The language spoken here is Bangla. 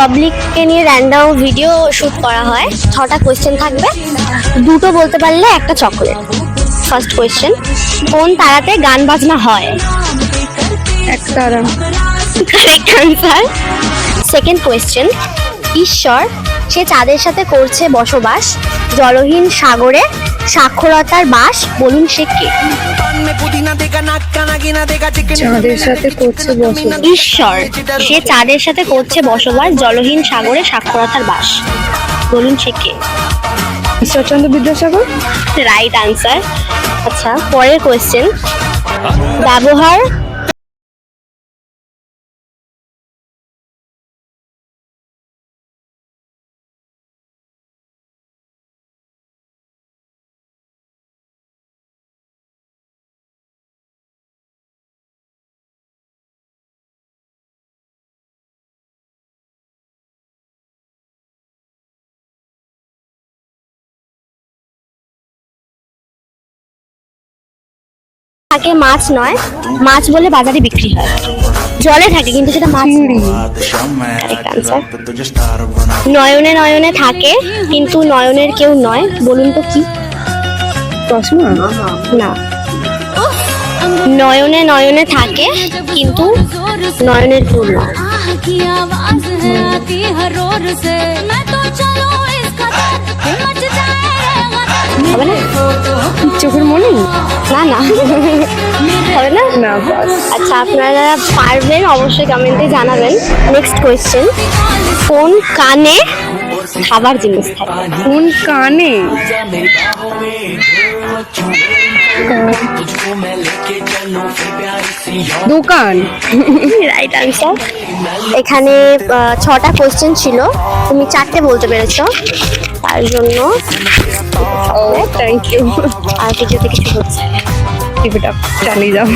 পাবলিককে নিয়ে র্যান্ডাম ভিডিও শুট করা হয়। ছটা কোয়েশ্চেন থাকবে। দুটো বলতে পারলে একটা চকলেট ফার্স্ট কোয়েশ্চেন কোন তারাতে গান বাজনা হয়? এক তারা। কারেক্ট আনসার সেকেন্ড কোয়েশ্চেন ঈশ্বর সে চাঁদের সাথে করছে বসবাস জলহীন সাগরে সাক্ষরতার বাস বলুন সে কে? চাঁদের সাথে করছে বসবাস। ঈশ্বর সে চাঁদের সাথে করছে বসবাস জলহীন সাগরে সাক্ষরতার বাস। বলুন সে কে? ঈশ্বরচন্দ্র বিদ্যাসাগর? রাইট আনসার আচ্ছা পরের কোয়েশ্চেন ব্যবহার থাকে মাছ নয় মাছ বলে বাজারে বিক্রি হয়। জলে থাকে কিন্তু সেটা মাছ নয়নে নয়নে থাকে কিন্তু নয়নের কেউ নয়। বলুন তো কি? না নয়নে নয়নে থাকে কিন্তু নয়নের কেউ নয়। হবে না? চোখের মনি? না না। হবে না? না আচ্ছা আপনারা পারবেন অবশ্যই কমেন্টে জানাবেন। নেক্সট কোয়েশ্চেন কোন কানে খাবার জিনিস থাকে? কোন কানে? দোকান। রাইট আনসার এখানে ছটা কোয়েশ্চেন ছিল। তুমি চারটে বলতে পেরেছ। তার জন্য থ্যাংক ইউ আর কিছুতে কিছু হচ্ছে টিপ ইট চালিয়ে যাও।